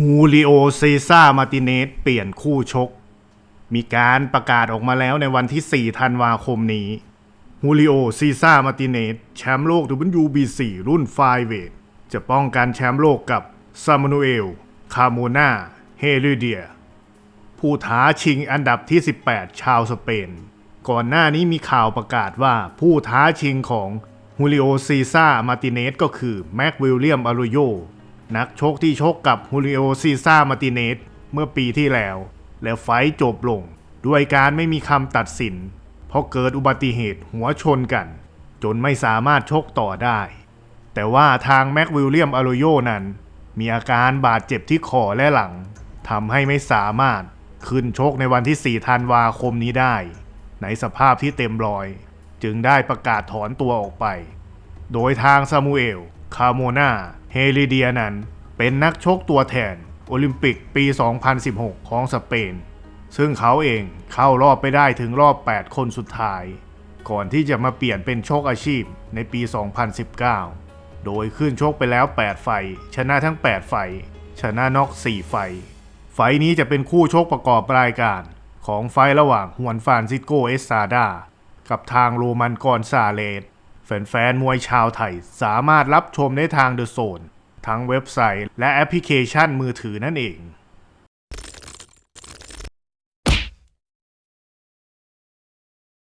ฮูริโอเซซ่ามาร์ติเนสเปลี่ยนคู่ชก มีการประกาศออกมาแล้วในวันที่ 4 ธันวาคมนี้ฮูริโอซีซ่ามาร์ติเนสแชมป์โลก WBC รุ่นไฟเวทจะป้องกันแชมป์โลกกับซามานูเอล คาโมนาเฮริเดีย ผู้ท้าชิงอันดับที่ 18 ชาวสเปน ก่อนหน้านี้มีข่าวประกาศว่าผู้ท้าชิงของฮูริโอซีซ่ามาร์ติเนสก็คือแม็กวิลเลียมอารุโย นักชกที่ชกกับฮูริโอซีซ่ามาร์ติเนสเมื่อปีที่แล้ว และไฟจบลง ด้วยการไม่มีคำตัดสิน เพราะเกิดอุบัติเหตุหัวชนกัน จนไม่สามารถชกต่อได้ แต่ว่าทางแม็กวิลเลียมอารโยนั้น มีอาการบาดเจ็บที่คอและหลังทำให้ไม่สามารถขึ้นชกในวันที่ 4 ธันวาคมนี้ได้ ในสภาพที่เต็มรอย จึงได้ประกาศถอนตัวออกไป โดยทางซามูเอล คาโมนาเฮลิเดียนัน เป็นนักชกตัวแทน โอลิมปิกปี 2016 ของสเปน ซึ่งเขาเองเข้ารอบไปได้ถึงรอบ 8 คนสุดท้าย ก่อนที่จะมาเปลี่ยนเป็นชคอาชีพในปี 2019 โดยขึ้นชกไปแล้ว 8 ไฟ ชนะทั้ง 8 ไฟ ชนะน็อก 4 ไฟ ไฟนี้จะเป็นคู่ชกประกอบรายการของไฟระหว่างฮวนฟานซิโกเอสซาดา กับทางโรมันกอนซาเลส แฟนๆ มวยชาวไทย สามารถรับชมได้ทางเดอะโซนทั้งเว็บไซต์และแอปพลิเคชันมือถือนั่นเอง